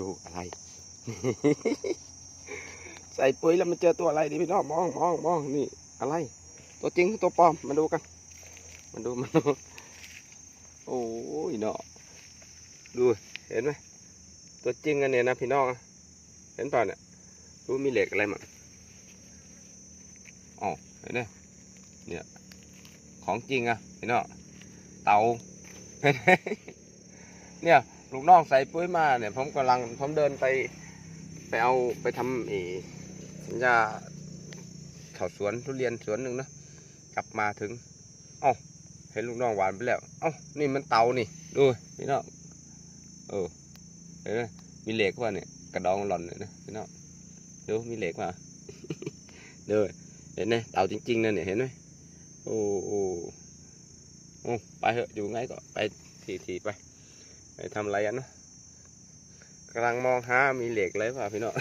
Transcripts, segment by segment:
ดูอะไร ใส่ปุ๋ยแล้วมันเจอตัวอะไรดิพี่น้องมองมองมองนี่อะไร ตัวจริงตัวปลอมมาดูกันมาดูมาดูโอ้ยเนาะดูเห็นไหมตัวจริงกันเนี่ยนะพี่น้องเห็นเปล่าเนี่ยดูมีเหล็กอะไรมั้งอ๋อเห็นไหมเนี่ยของจริงอะพี่น้องเตาเห็นไหมเนี่ย ลูกน้องใส่ปุ๋ยมาเนี่ย ผมกำลังผมเดินไปไปเอาไปทำเออสัญญาเข่าสวนทุเรียนสวนหนึ่งเนะกลับมาถึง เอ้าเห็นลูกน้องหวานไปแล้ว เอ้านี่มันเตานี่ดูพี่น้องเออเห็นไหมมีเหล็กว่าเนี่ยกระดองหล่อนเลยนะพี่น้องดูมีเหล็กมาเด้อเห็นไหมเตาจริงๆนะเนี่ยเห็นไหมโอ้โอ้ไปเถอะอยู่ไงก็ไปทีทีๆไป ไปทำอะไรกันนะกำลังมองหามีเหล็กเลยป่ะพี่น้อง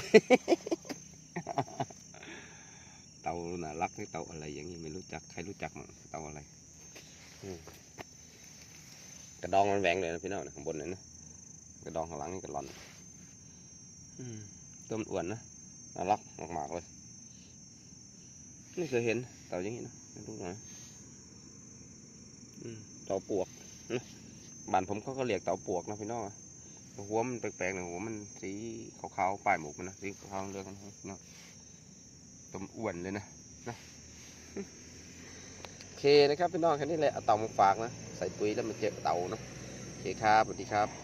เตาน่ะรักให้เตาอะไรอย่างนี้ไม่รู้จักใครรู้จักมั้งเตาอะไรกระดองมันแหวงเลยนะพี่น้องข้างบนนั่นนะกระดองข้างหลังนี่กระหลอนตัวมันอ้วนนะน่ารักมากๆเลยไม่เคยเห็นเต่าอย่างนี้นะไม่รู้หน่อยเต่าปวกนะ บ้านผมเขาก็เรียกเต่าปวกนะพี่น้องหัวมันแปลกๆหนะหัวมันสีขาวๆปลายหมวกมันนะสีขาวเรื่องนะนาะตัวมันอ้วนเลยนะนะโอเคนะครับพี่น้องแค่นี้แหละเอาเต่ามาฝากนะใส่ปุ๋ยแล้วมาเจอเต่านะโอเคครับสวัสดีครับ